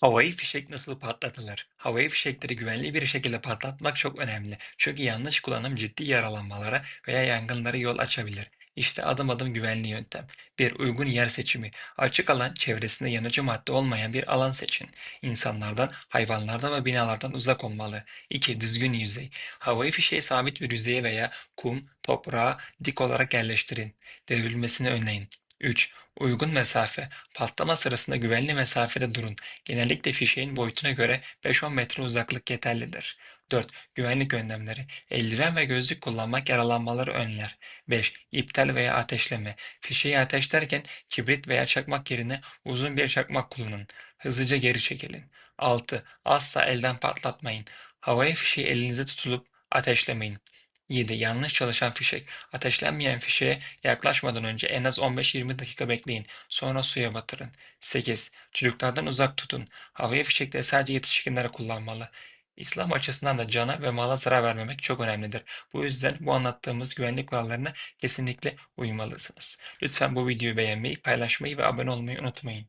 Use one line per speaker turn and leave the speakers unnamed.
Havai fişek nasıl patlatılır? Havai fişekleri güvenli bir şekilde patlatmak çok önemli. Çünkü yanlış kullanım ciddi yaralanmalara veya yangınlara yol açabilir. İşte adım adım güvenli yöntem. 1. Uygun yer seçimi. Açık alan, çevresinde yanıcı madde olmayan bir alan seçin. İnsanlardan, hayvanlardan ve binalardan uzak olmalı. 2. Düzgün yüzey. Havai fişeği sabit bir yüzeye veya kum, toprağa dik olarak yerleştirin. Devrilmesini önleyin. 3. Uygun mesafe. Patlama sırasında güvenli mesafede durun. Genellikle fişeğin boyutuna göre 5-10 metre uzaklık yeterlidir. 4. Güvenlik önlemleri. Eldiven ve gözlük kullanmak yaralanmaları önler. 5. İptal veya ateşleme. Fişeği ateşlerken kibrit veya çakmak yerine uzun bir çakmak kullanın. Hızlıca geri çekilin. 6. Asla elden patlatmayın. Havai fişeği elinizde tutulup ateşlemeyin. 7. Yanlış çalışan fişek. Ateşlenmeyen fişeğe yaklaşmadan önce en az 15-20 dakika bekleyin. Sonra suya batırın. 8. Çocuklardan uzak tutun. Havai fişekleri sadece yetişkinlere kullanmalı. İslam açısından da cana ve mala zarar vermemek çok önemlidir. Bu yüzden bu anlattığımız güvenlik kurallarına kesinlikle uymalısınız. Lütfen bu videoyu beğenmeyi, paylaşmayı ve abone olmayı unutmayın.